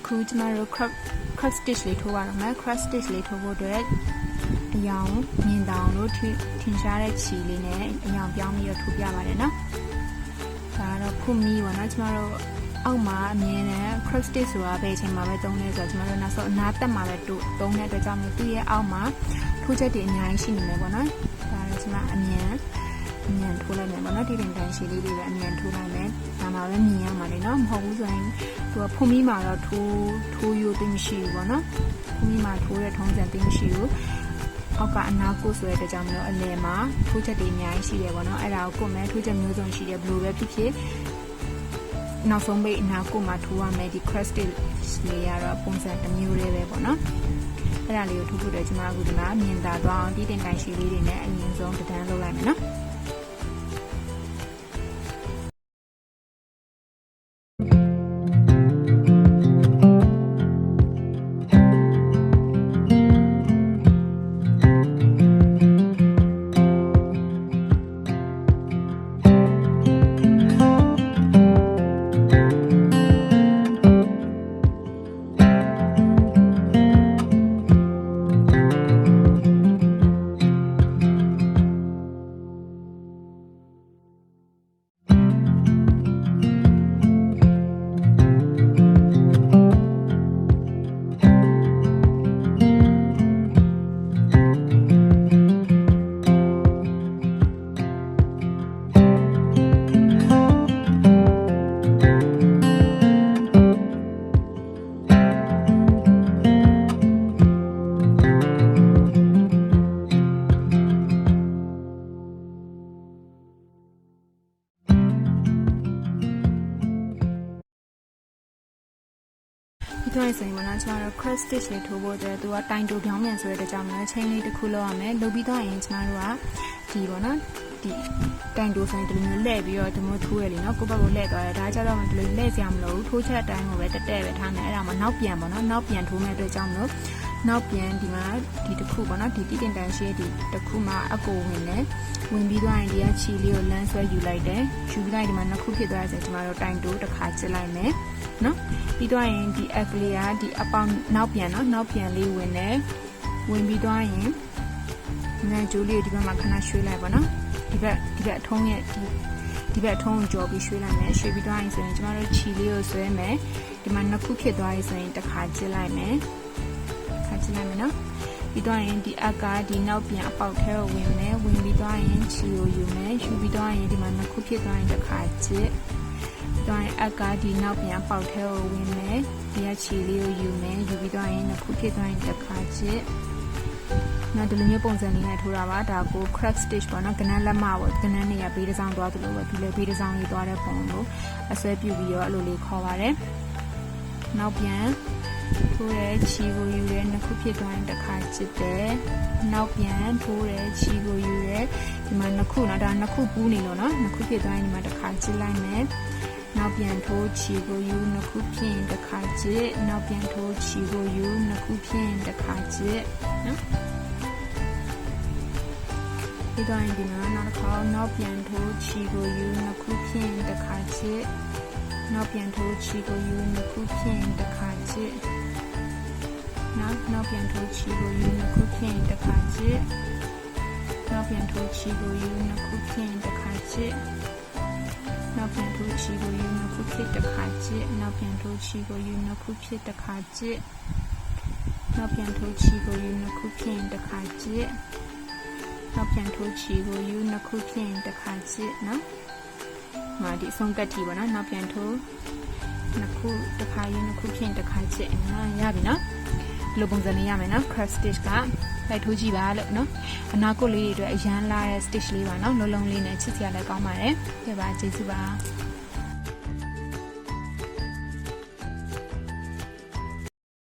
အခုကျမတို့ crop crop stitch လေးထိုးပါတော့မယ် crop stitch လေးထိုးဖို့အတွက်အယောင်မြင်တောင်လို့ထင်ထင်ရှားတဲ့ခြီလေးနဲ့အယောင်ပြောင်းပြီးတော့ထိုးပြပါတယ်နော်ဒါကတော့ခုမီးပေါ့နော်ကျမတို့အောက်မှာအမြင်နဲ့ crop stitch ဆိုတာဘယ်အချိန်မှာပဲသုံးလဲဆိုတော့ကျမတို့နောက်ဆုံးအနားတက်မှာပဲတို့သုံးတဲ့အတွက်ကြောင့်မို့သူ့ရဲ့အောက်မှာထိုးချက်တွေအများကြီးရှိနေမယ်ပေါ့နော်ဒါတော့ကျမအမြင် အမြန်ထိုးလိုက်မယ်ပေါ့နော်ဒီတင်တန်ရှည်လေးတွေပဲအမြန်ထိုးလိုက်မယ်ဒါမှပဲမြင်ရမှာလေနော်မဟုတ်ဘူးဆိုရင်သူကဖုံမီးမှာတော့ထိုးထိုးရိုးသိမရှိဘူးပေါ့နော်ဖုံမီးမှာထိုးတဲ့ထုံးစံသိမရှိဘူးအောက်ကအနာကိုဆွဲတဲ့ကြောင့်မလို့အလယ်မှာထိုးချက်တွေအများကြီးရှိတယ်ပေါ့နော်အဲ့ဒါကိုကိုယ်မဲ့ထိုးချက်မျိုးစုံရှိတယ်ဘယ်လိုပဲဖြစ်ဖြစ်နောက်ဆုံးပိတ်အနာကိုမှထိုးရမယ်ဒီ crest လေးရတော့ပုံစံတစ်မျိုးလေးပဲပေါ့နော်အဲ့ဒါလေးကိုထိုးဖို့အတွက်ကျွန်မအခုဒီမှာမြင်သာသွားအောင်တီးတင်တိုင်ရှိလေးတွေနဲ့အရင်ဆုံးတဒန်းလုပ်လိုက်မယ်နော် ဒီတော့ဆိုရင်မနော်ကျွန်တော်တို့ crest stitch လေးထိုးဖို့အတွက်သူကတိုင်တိုပြောင်းပြန်ဆိုတဲ့အတွက်ကြောင့်မလို့ chain လေးတစ်ခုလောက်ရမယ်လုပ်ပြီးတော့ရင်ကျွန်တော်တို့ကဒီပေါ့နော်ဒီတိုင်တိုဆိုရင်ဒီလိုမျိုးလှည့်ပြီးတော့ဒီမျိုးထိုးရလေနော်ကိုယ့်ဘက်ကိုလှည့်သွားတယ်ဒါကြတော့ဒီလိုလှည့်စရာမလိုဘူးထိုးချက်အတိုင်းကိုပဲတက်တက်ပဲထားမယ်အဲ့ဒါမှနောက်ပြန်ပေါ့နော်နောက်ပြန်ထိုးမဲ့အတွက်ကြောင့်မလို့ နောက်ပြန်ဒီမှာဒီတစ်ခုပေါ့နော်ဒီတိတင်တန်ရှိဒီတစ်ခုမှအကိုဝင်တယ်ဝင်ပြီးသွားရင်ဒီကချီလေးကိုလမ်းဆွဲယူလိုက်တယ်ယူပြီးလိုက်ဒီမှာနှစ်ခုဖြစ်သွားတယ်ဆိုကျွန်တော်တို့တိုင်တိုတစ်ခါချစ်လိုက်မယ်နော်ပြီးတော့ရင်ဒီ app လေးကဒီအပေါင်းနောက်ပြန်နော်နောက်ပြန်လေးဝင်တယ်ဝင်ပြီးတော့ရင်ငန်းကျိုးလေးကိုဒီဘက်မှာခဏရွှေ့လိုက်ပါနော်ဒီဘက်ဒီဘက်အထုံးရဲ့ဒီဒီဘက်အထုံးကိုကြော်ပြီးရွှေ့လိုက်မယ်ရွှေ့ပြီးတော့ရင်ဆိုရင်ကျမတို့ခြီလေးကိုဆွဲမယ်ဒီမှာနှစ်ခုဖြစ်သွားပြီဆိုရင်တစ်ခါကျစ်လိုက်မယ် တစ်ခါကျစ်လိုက်မယ်နော်ပြီးတော့ရင်ဒီအက်ကဒီနောက်ပြန်အပေါက်ထဲကိုဝင်မယ်ဝင်ပြီးတော့ရင်ခြီကိုယူမယ်ယူပြီးတော့ရင်ဒီမှာနှစ်ခုဖြစ်သွားရင်တစ်ခါကျစ်တော့ရင်အက်ကဒီနောက်ပြန်ပေါက်ထဲကိုဝင်မယ်ဒီကခြေလေးကိုယူမယ်ယူပြီးတော့ရင်နှစ်ခုဖြစ်သွားရင်တစ်ခါချစ်နော်ဒီလိုမျိုးပုံစံလေးနဲ့ထိုးတာပါဒါကို crack stitch ပေါ့နော်ကနန်းလက်မပေါ့ကနန်းနေရဘေးတစ်စောင်းသွားသလိုပဲဒီလိုဘေးတစ်စောင်းလေးသွားတဲ့ပုံကိုအဆွဲပြုပြီးတော့အဲ့လိုလေးခေါ်ပါတယ် နောက်ပြန်ထိုးတဲ့ခြေကိုယူရဲနှစ်ခုဖြစ်သွားရင်တစ်ခါချစ်တယ်နောက်ပြန်ထိုးတဲ့ခြေကိုယူရဲဒီမှာနှစ်ခုနော်ဒါနှစ်ခုပူးနေလို့နော်နှစ်ခုဖြစ်သွားရင်ဒီမှာတစ်ခါချစ်လိုက်မယ်နောက်ပြန်ထိုးချီကိုယူနှစ်ခုဖြင့်တစ်ခါကျစ်နောက်ပြန်ထိုးချီကိုယူနှစ်ခုဖြင့်တစ်ခါကျစ်နော်ဒီတော့ရင်ဒီမှာနောက်တစ်ခါနောက်ပြန်ထိုးချီကိုယူနှစ်ခုဖြင့်တစ်ခါကျစ် နောက်ပြန်ထိုးချီကိုယူနှစ်ခုဖြင့်တစ်ခါကျစ်နောက်နောက်ပြန်ထိုးချီကိုယူနှစ်ခုဖြင့်တစ်ခါကျစ်နောက်ပြန်ထိုးချီကိုယူနှစ်ခုဖြင့်တစ်ခါကျစ်နောက်ပြန်ထိုးချီကိုယူနှစ်ခုဖြစ်တစ်ခါကျစ်နောက်ပြန်ထိုးချီကိုယူနှစ်ခုဖြစ်တစ်ခါကျစ်နောက်ပြန်ထိုးချီကိုယူနှစ်ခုဖြင့်တစ်ခါကျစ်နောက်ပြန်ထိုးချီကိုယူနှစ်ခုဖြင့်တစ်ခါကျစ်နော် မာဒီဆုံးကတ်တီပေါ့နော်နောက်ပြန်ထိုးနှစ်ခုတစ်ခါယူနှစ်ခုဖြင့်တစ်ခါကျစ်နော်ရပြီနော်ဒီလိုပုံစံလေးရမယ်နော် crab stitch ကလိုက်ထိုးကြည့်ပါလို့နော်အနာကိုလေးတွေအတွက်အရန်လာတဲ့ stitch လေးပါနော်လုံးလုံးလေးနဲ့ချစ်စရာလည်းကောင်းပါတယ်ပြပါကျေးဇူးပါ